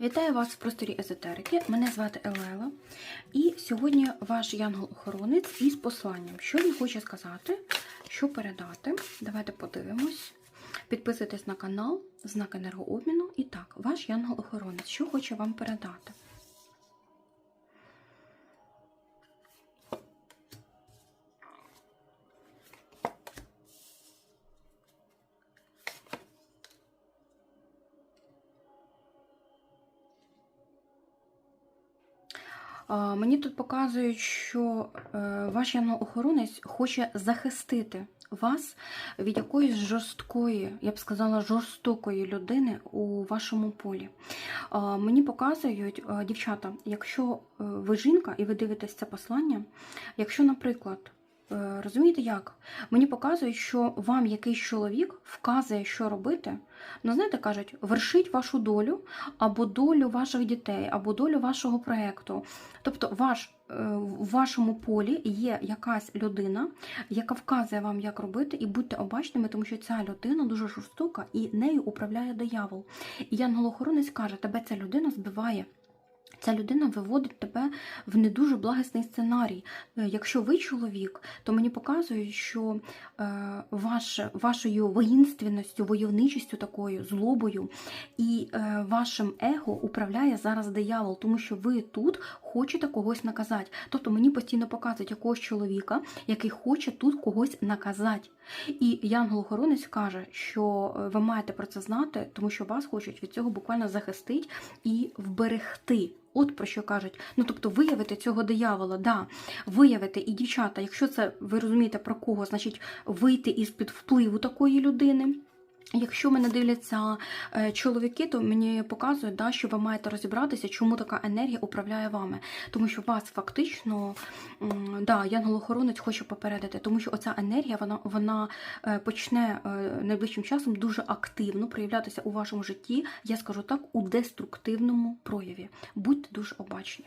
Вітаю вас в просторі езотерики. Мене звати Елела. І сьогодні ваш янгол-охоронець із посланням. Що він хоче сказати, що передати. Давайте подивимось. Підписуйтесь на канал, знак енергообміну. І так, ваш янгол-охоронець, що хоче вам передати? Мені тут показують, що е, ваш янгол-охоронець хоче захистити вас від якоїсь жорсткої, я б сказала, жорстокої людини у вашому полі. Мені показують, е, дівчата, якщо е, ви жінка і ви дивитесь це послання, якщо, наприклад, розумієте як? Мені показують, що вам якийсь чоловік вказує, що робити. Ну, знаєте, кажуть, вершить вашу долю або долю ваших дітей, або долю вашого проєкту. Тобто, ваш, е, в вашому полі є якась людина, яка вказує вам, як робити, і будьте обачними, тому що ця людина дуже жорстока і нею управляє диявол. І янгол-охоронець каже, тебе ця людина збиває. Ця людина виводить тебе в не дуже благісний сценарій. Е, Якщо ви чоловік, то мені показують, що е, ваш, вашою воїнственністю, войовничістю такою, злобою і е, вашим его управляє зараз диявол, тому що ви тут хочете когось наказати. Тобто мені постійно показують якогось чоловіка, який хоче тут когось наказати. І янгол-охоронець каже, що е, ви маєте про це знати, тому що вас хочуть від цього буквально захистити і вберегти. От про що кажуть. Ну тобто виявити цього диявола, да, виявити і дівчата, якщо це ви розумієте про кого, значить вийти із під впливу такої людини. Якщо мене дивляться е, чоловіки, то мені показують, да, що ви маєте розібратися, чому така енергія управляє вами. Тому що вас фактично, да, янгол-охоронець хоче попередити, тому що оця енергія вона, вона е, почне е, найближчим часом дуже активно проявлятися у вашому житті, я скажу так, у деструктивному прояві. Будьте дуже обачні.